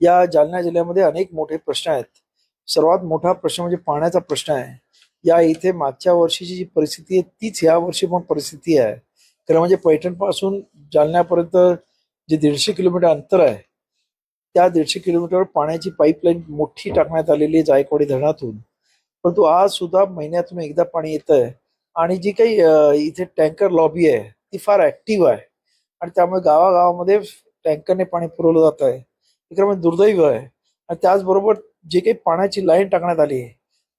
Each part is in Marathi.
या जालना जिल्ह्यामध्ये अनेक मोठे प्रश्न आहेत. सर्वात मोठा प्रश्न म्हणजे पाण्याचा प्रश्न आहे. या इथे मागच्या वर्षीची जी परिस्थिती आहे तीच या वर्षी पण परिस्थिती आहे. खरं म्हणजे पैठणपासून जालन्यापर्यंत जे दीडशे किलोमीटर अंतर आहे त्या दीडशे किलोमीटरवर पाण्याची पाईपलाईन मोठी टाकण्यात आलेली आहे जायकवाडी धरणातून. परंतु आज सुद्धा महिन्यातून एकदा पाणी येत आहे आणि जी काही इथे टँकर लॉबी आहे ती फार ऍक्टिव्ह आहे. आणि त्यामुळे गावागावामध्ये टँकरने पाणी पुरवलं जात आहे विक्रम दुर्दैव आहे. आणि त्याचबरोबर जे काही पाण्याची लाईन टाकण्यात आली आहे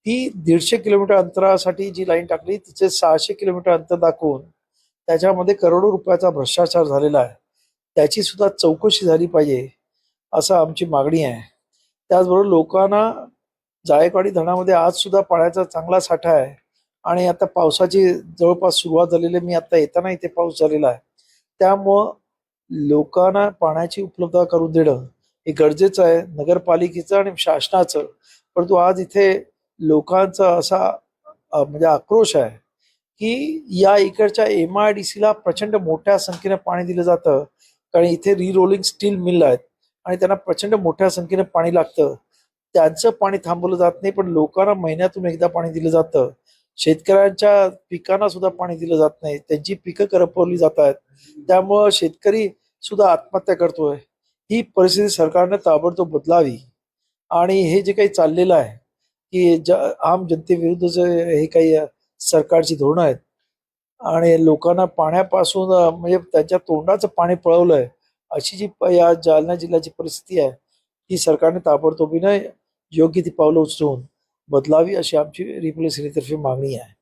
ती दीडशे किलोमीटर अंतरासाठी जी लाईन टाकली तिचे सहाशे किलोमीटर अंतर दाखवून त्याच्यामध्ये करोडो रुपयाचा भ्रष्टाचार झालेला आहे. त्याची सुद्धा चौकशी झाली पाहिजे असं आमची मागणी आहे. त्याचबरोबर लोकांना जायकवाडी धरणामध्ये आज सुद्धा पाण्याचा चांगला साठा आहे. आणि आता पावसाची जवळपास सुरुवात झालेली आहे. मी आता येताना इथे पाऊस झालेला आहे. त्यामुळं लोकांना पाण्याची उपलब्धता करून देणं हे गरजेचं आहे नगरपालिकेचं आणि शासनाचं. परंतु आज इथे लोकांचा असा म्हणजे आक्रोश आहे की या इकडच्या एम आय डी सीला प्रचंड मोठ्या संख्येने पाणी दिलं जातं. कारण इथे रिरोलिंग स्टील मिल आहेत आणि त्यांना प्रचंड मोठ्या संख्येने पाणी लागतं. त्यांचं पाणी थांबवलं जात नाही पण लोकांना महिन्यातून एकदा पाणी दिलं जातं. शेतकऱ्यांच्या पिकांना सुद्धा पाणी दिलं जात नाही. त्यांची पिकं करपवली जात आहेत. त्यामुळं शेतकरी सुद्धा आत्महत्या करतोय. ही परिस्थिती सरकारने ताबडतोब बदलावी. आणि हे जे काही चाललेलं आहे की ज आम जनतेविरुद्धचे हे काही सरकारची धोरणं आहेत आणि लोकांना पाण्यापासून म्हणजे त्यांच्या तोंडाचं पाणी पळवलं आहे अशी जी या जालना जिल्ह्याची परिस्थिती आहे ती सरकारने ताबडतोबीनं योग्य ती पावलं उचलून बदलावी अशी आमची रिप्लेस सेनेतर्फे मागणी आहे.